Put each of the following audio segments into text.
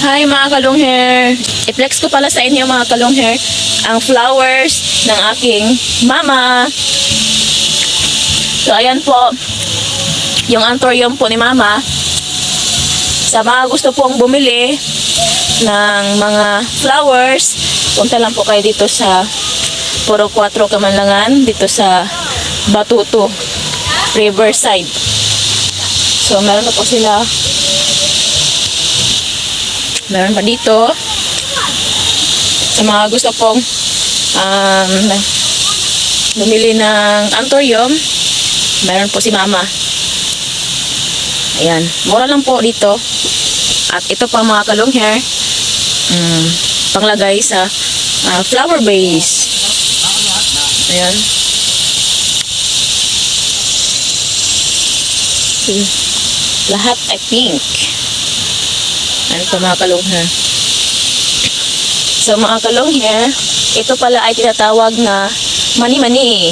Hi mga kalong hair! I-flex ko pala sa inyo mga kalong hair ang flowers ng aking mama. So ayan po, yung anthurium po ni mama. Sa mga gusto pong bumili ng mga flowers, punta lang po kayo dito sa Puro 4 Kamanlangan, dito sa Batuto, Riverside. So meron na po sila Meron pa dito. Sa mga gusto pong um, bumili ng anthurium, meron po si mama. Ayan. Mura lang po dito. At ito pa mga kalong hair. Um, panglagay sa ah, flower base. Ayan. Lahat ay pink. Ano pa mga kalong hair? So mga kalong hair, ito pala ay tinatawag na mani-mani.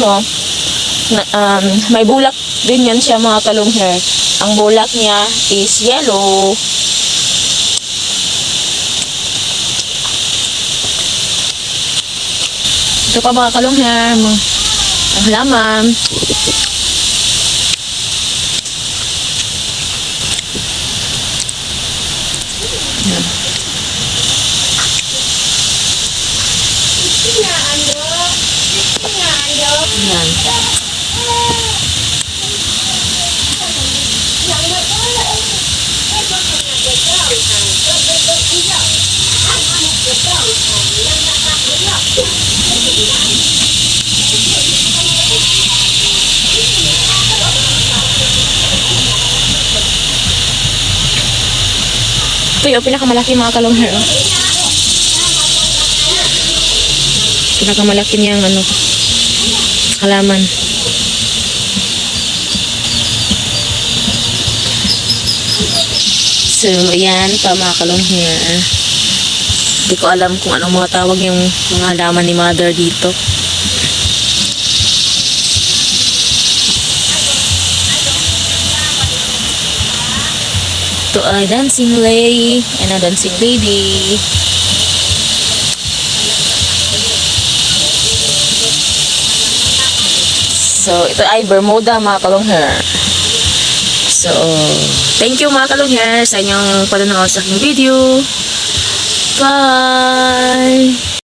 So, na, um, may bulak din yan siya mga kalong hair. Ang bulak niya is yellow. Ito pa mga kalong hair, mga ang halaman. Yan. Ito yung pinakamalaki mga kalong hair. Oh. Pinakamalaki niyang ano, halaman. So, ayan pa mga kalong hair. Hindi ko alam kung anong mga tawag yung mga halaman ni mother dito. Ito ay dancing lay and a dancing baby. So, ito ay Bermuda mga kalong hair. So, thank you mga kalong hair sa inyong panonood sa aking video. Bye!